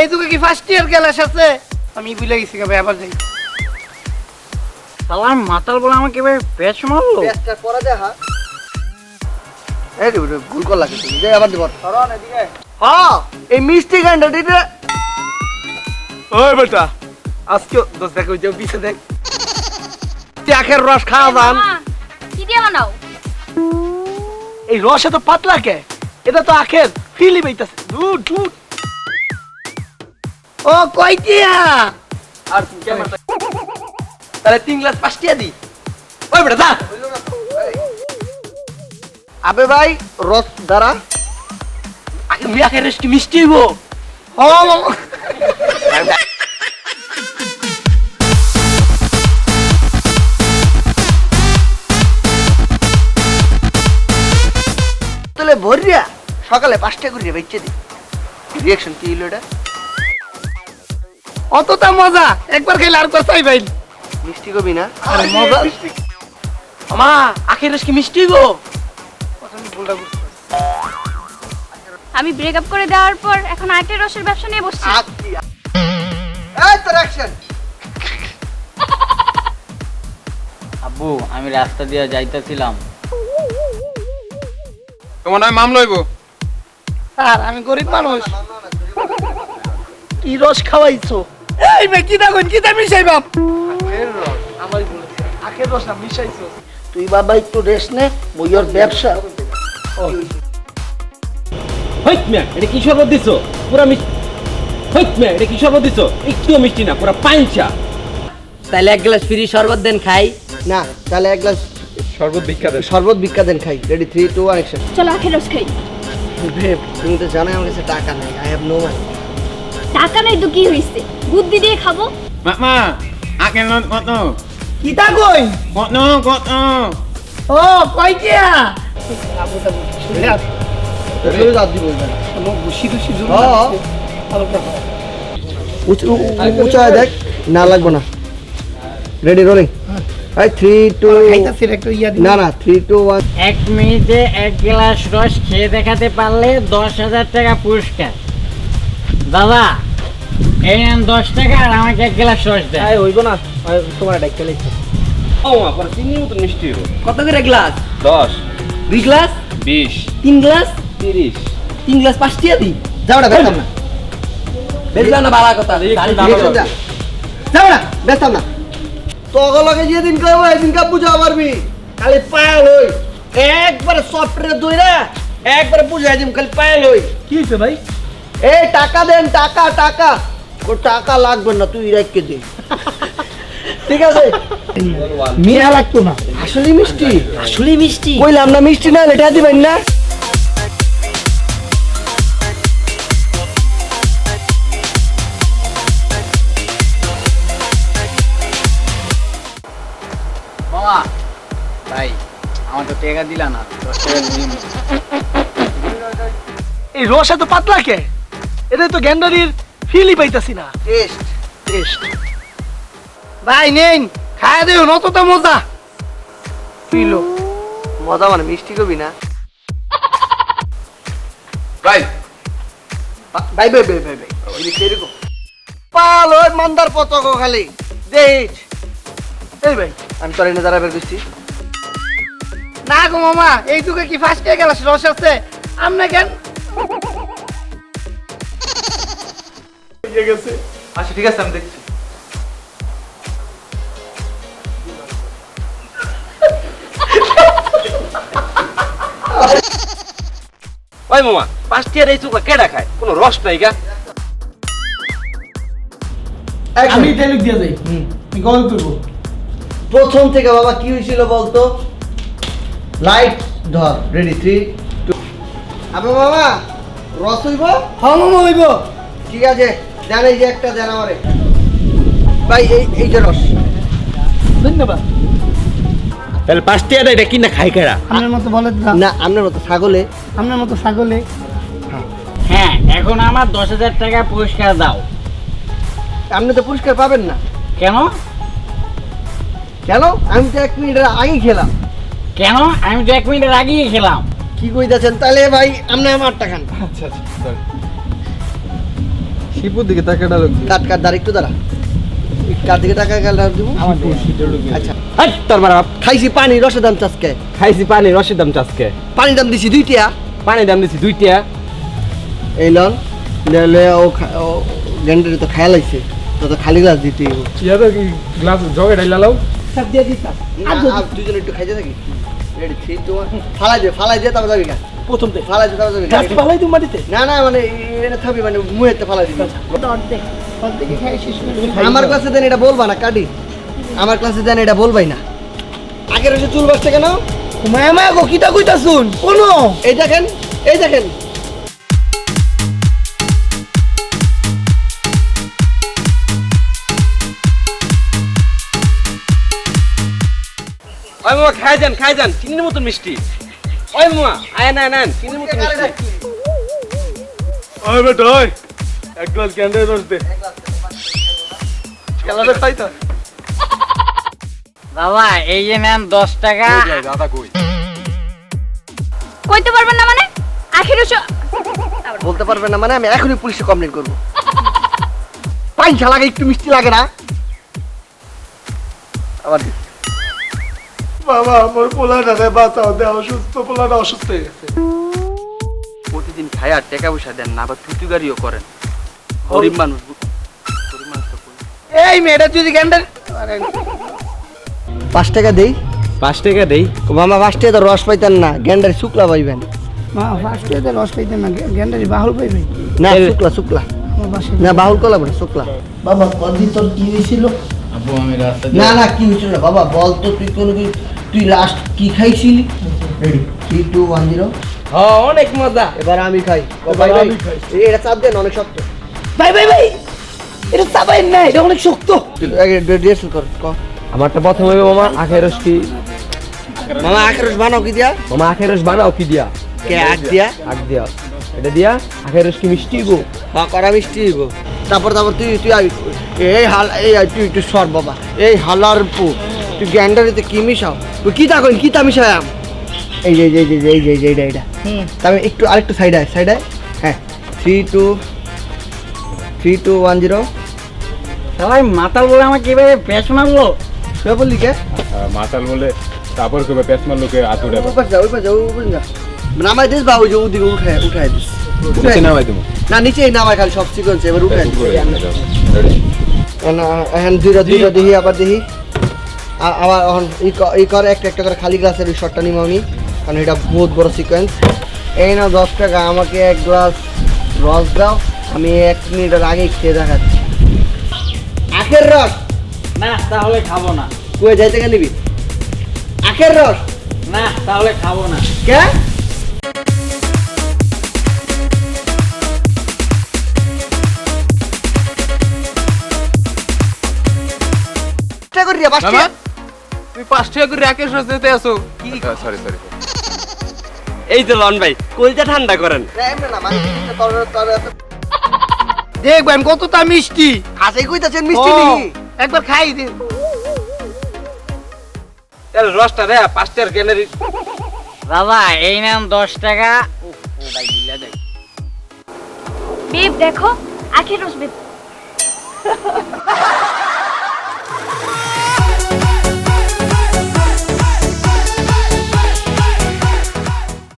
এই যুগে কি ফার্স্ট ইয়ার ক্লাস আছে আমি ভুলে গেছি ভাই আবার যাই। শালার মাতাল বলে আমাকে এবার পেঁচ মারলো? পেঁচটা পরে দেখা। এই রে রে, ভুল কর লাগে তুমি যে আবার দিব। সরন এদিকে হ্যাঁ এই মিষ্টি গান্ডা দিতে। ওই বেটা আজকে দোস্ত দেখ ওই যে পিছে দেখ। রস খাওয়া যান কি দিয়ে বানাও? এই রস এত পাতলা কে? এটা তো আখের ফিলি পাইতাছে দুধ দুধ ও কয়টিয়া আর তাহলে তিন গ্লাস পাঁচটিয়া দি। ওই বেটা যা। আবে ভাই রস দ্বারা আগে মুই আখের রস মিষ্টি হইব? তাহলে ভরিয়া সকালে পাঁচটা করিয়া বেচে দি। রিয়াকশন কি হলো এটা? অতটা মজা একবার খেলে আর কোথায় ভাই মিষ্টি কবি না? আরে মজা। আমা আখের রস কি মিষ্টি গো? আমি ভুলটা বুঝতে আমি ব্রেকআপ করে দেওয়ার পর এখন আখের রসের ব্যবসা নিয়ে বসছি। এই তোর অ্যাকশন আব্বু আমি রাস্তা দিয়ে যাইতেছিলাম। তোমার নয় মামলা হইব? আর আমি গরিব মানুষ। কি রস খাওয়াইছো? এই মে কি দেখুন কি দামি মিশাই বাপ আখের রস আমারই বলেছে আখের রস না মিশাইছো তুই বাবা একটু রেস্ট নে বইয়ের ব্যবসা। হইত মিয়া এটা কি শরবত দিছো? পুরা মিষ্টি হইত মিয়া এটা কি শরবত দিছো? একটুও মিষ্টি না পুরা পাঞ্চা তাহলে এক গ্লাস ফ্রি শরবত দেন খাই। না তাহলে এক গ্লাস শরবত ভিক্ষা দেয় শরবত ভিক্ষা দেন খাই। Ready three two one action চলো আখের রস খাই। ভেব তুমি তো জানাই আমার কাছে টাকা নেই আই হ্যাভ নো মানি টাকা নাই তো কি হয়েছে বুদ্ধি দিয়ে খাব? মামা আকেন লত কত? কি তা কই? কত কত? ও রাত দিব। উঁচু উঁচু দেখ না লাগবো না। রেডি রোলিং এই থ্রি টু না না থ্রি ওয়ান এক মিনিটে এক গ্লাস রস খেয়ে দেখাতে পারলে দশ হাজার টাকা পুরস্কার। দাদা এই নেন দশ টাকা আর আমাকে এক গ্লাস রস দেন। হইব না তোমার ডাক্তার লাগছে ও মা পুরা চিনির মতো মিষ্টি হইব কত করে গ্লাস? দশ। দুই গ্লাস? বিশ। তিন গ্লাস? তিরিশ। তিন গ্লাস পাঁচটিয়া দিই। যাও না বেতাম না। বেচলাম না বালা কথা। যা। যাও না বেতাম না। লগে যেদিন করব এদিন কা বুঝা পারবি খালি পায়াল হই। একবারে সফটওয়্যার দই না একবারে বুঝাই দিম খালি পায়াল হই। কি হইছে ভাই? এই টাকা দেন টাকা টাকা। ও টাকা লাগবে না তুই রেখে দে। ঠিক আছে? মিয়া লাগতো না। আসলে মিষ্টি। আসলে মিষ্টি। কইলাম না মিষ্টি না এটা দিবেন না। ভাই আমার তো টাকা দিলা না এই রস এত পাতলা কে? এটা তো গ্যান্ডারির ফিলই পাইতাছি না। টেস্ট টেস্ট ভাই নেন খায় দেও নতটা মজা। পিলো। মজা মানে মিষ্টি কবি না? ভাই। Bye bye bye bye bye ওই যে এরকম পাল ওই মন্দার পতক খালি। দেখ এই ভাই। আমি তোর এনে দাঁড়া বের করছি। না গো মামা এই দুকে কি ফার্স্ট গেলাস রস আছে। আমনে কেন? আচ্ছা ঠিক আছে আমি দেখছি। ওই মামা পাঁচটিয়ার এই চুকা কেডা খায়? কোনো রস নাই গা। আমি তেলুক দিয়ে যাই। গল করব প্রথম থেকে বাবা কি হয়েছিল বলতো? লাইট ধর রেডি থ্রি টু আবে বাবা রস হইব? হ্যাঁ মামা হইব। ঠিক আছে। দেন এই যে একটা দেন আমারে ভাই এই এই যে রস। ধন্যবাদ। তাহলে পাঁচটিয়ার এটা কিনা খাই কেডা আপনার মতো বলে না আপনার মতো ছাগলে। আপনার মতো ছাগলে। হ্যাঁ এখন আমার দশ হাজার টাকা পুরস্কার দাও। আপনি তো পুরস্কার পাবেন না। কেন? কেন? আমি তো এক মিনিটের আগে খেলাম। কেন? আমি তো এক মিনিটের আগেই খেলাম। কি কইতাছেন? তাহলে ভাই আপনি আমার টাকা আচ্ছা আচ্ছা শিপুর দিকে তাকাটা লোক কাট কাট দাঁড়া একটু দাঁড়া। কার দিকে টাকা গেল দিব? আচ্ছা। হাট তোর বাপ। খাইছি পানি রসের দাম চাষকে। খাইছি পানি রসের দাম চাষকে। পানি দাম দিছি দুইটিয়া। পানি দাম দিছি দুইটা এই লন লে ও গেন্ডারি তো খায়া লাইছে তো তো খালি গ্লাস দিতে। ইয়া তো কি গ্লাস জগে ঢাইলা লাও? না, আর দুজন একটু খাইতে থাকি। রেডি থ্রি টু ফালাই দে ফালাই দে তারপর যাবি গা। প্রথম থেকে ফালাই দে তারপর গাছ তুমি মাটিতে? না না মানে এটা থাকবি মানে মুহেতে ফালাই দিবি। আমার ক্লাসে দেন এটা বলবা না কাটি। আমার ক্লাসে দেন এটা বলবাই না। আগের এসে চুল বাসছে কেন? মায়া মায়া গো কিটা কইতা শুন? কোনো এই দেখেন এই দেখেন। খাই যান খাই যান চিনির মতন মিষ্টি। ওই মামা আয় না মতন ওই বেটা ওই এক গ্লাস রস দে। খেলাটা খাইতা বাবা এই যে নেন দশ টাকা। দাদা কই? কইতে পারবেন না মানে? আখের বলতে পারবেন না মানে আমি এখনই পুলিশে কমপ্লেন করব। পাইসা লাগে একটু মিষ্টি লাগে না। আবার। বাবা আমার পোলাটা রে বাঁচাও দে অসুস্থ পোলাটা অসুস্থ হয়ে গেছে। প্রতিদিন খায় আর টাকা পয়সা দেন না আবার থুতু গাড়িও করেন। গরিব মানুষ গরিব মানুষ এই মেয়েটা তুই গ্যান্ডার পাঁচ টাকা দেই। পাঁচ টাকা দেই? ও মামা পাঁচ টাকা তো রস পাইতেন না গ্যান্ডার শুক্লা পাইবেন। মা পাইতেন না গ্যান্ডারি বাহুল পাইবে। না শুক্লা শুক্লা। আমার না বাহুল কলা বলে শুক্লা। বাবা কদিন তোর কি হয়েছিল? না না কি হয়েছিল? না বাবা বল তো তুই কোন তুই লাস্ট কি খাইছিলি? Ready three two one zero হ্যাঁ অনেক মজা। এবার আমি খাই। ও ভাই ভাই এই এটা চাপ দেন অনেক শক্ত। ভাই ভাই ভাই! এটা চাবাই না এটা অনেক শক্ত। ডিএসএল কর ক। আমারটা প্রথম হইবে মামা আখের রস কি মামা আখের রস বানাও কি দিয়া? মামা আখের রস বানাও কি দিয়া? কে আখ দিয়া? আখ দিয়া। এটা দিয়া আখের রস কি মিষ্টি গো। হ্যাঁ করা মিষ্টি গো। তারপর তারপর তুই তুই আই- এই হাল এই আই, তুই তুই সর বাবা। এই হালার পু। তুই গ্যান্ডারিতে কি মিশাও? তুই কি তা কইন কি তা মিশায়াম এই যে এই যে এই যে এই যে এই যে এইটা এইটা। তারপরে একটু আরেকটু সাইড আয় সাইড আয়। হ্যাঁ। Three two three two one zero সবাই মাতাল বলে আমাকে এভাবে পেশ মারলো। শুয়ে বললি কে? মাতাল বলে তারপর কবে পেস মারলোকে আতুরে ওই পাশে যা ওই পাশে যা ওই পাশে যা। নামাই দিস বাবু যে ওদিকে উঠায় উঠায় দিস। উঠায় নামাই দেবো। না নিচেই নামাই খালি সব সিকোয়েন্স এবার উঠায় দিস। এখন দুইটা দুইটা দেখি আবার দেখি। আবার এখন ই করে একটা একটা করে খালি গ্লাসের ওই শটটা নিমাও নি কারণ এটা বহুত বড় সিকোয়েন্স এই না দশ টাকা আমাকে এক গ্লাস রস দাও আমি এক মিনিটের আগেই খেয়ে দেখাচ্ছি। আখের রস! না তাহলে খাব না। কুয়ে যাই থেকে নিবি? আখের রস! না তাহলে খাব না। কে? করি রে মামা পাঁচ টাকা করে রাকেশ দিতে আসো। কি? সরি সরি এই যে লন ভাই কলজা ঠান্ডা করেন। দেখবেন কতটা মিষ্টি। হাসি কইতাছেন মিষ্টি। নাকি? একবার খাই দিন এর রসটা রে পাঁচ টাকার ক্যানারি বাবা এই নেন দশ টাকা। বেব দেখো। আখের রস বেব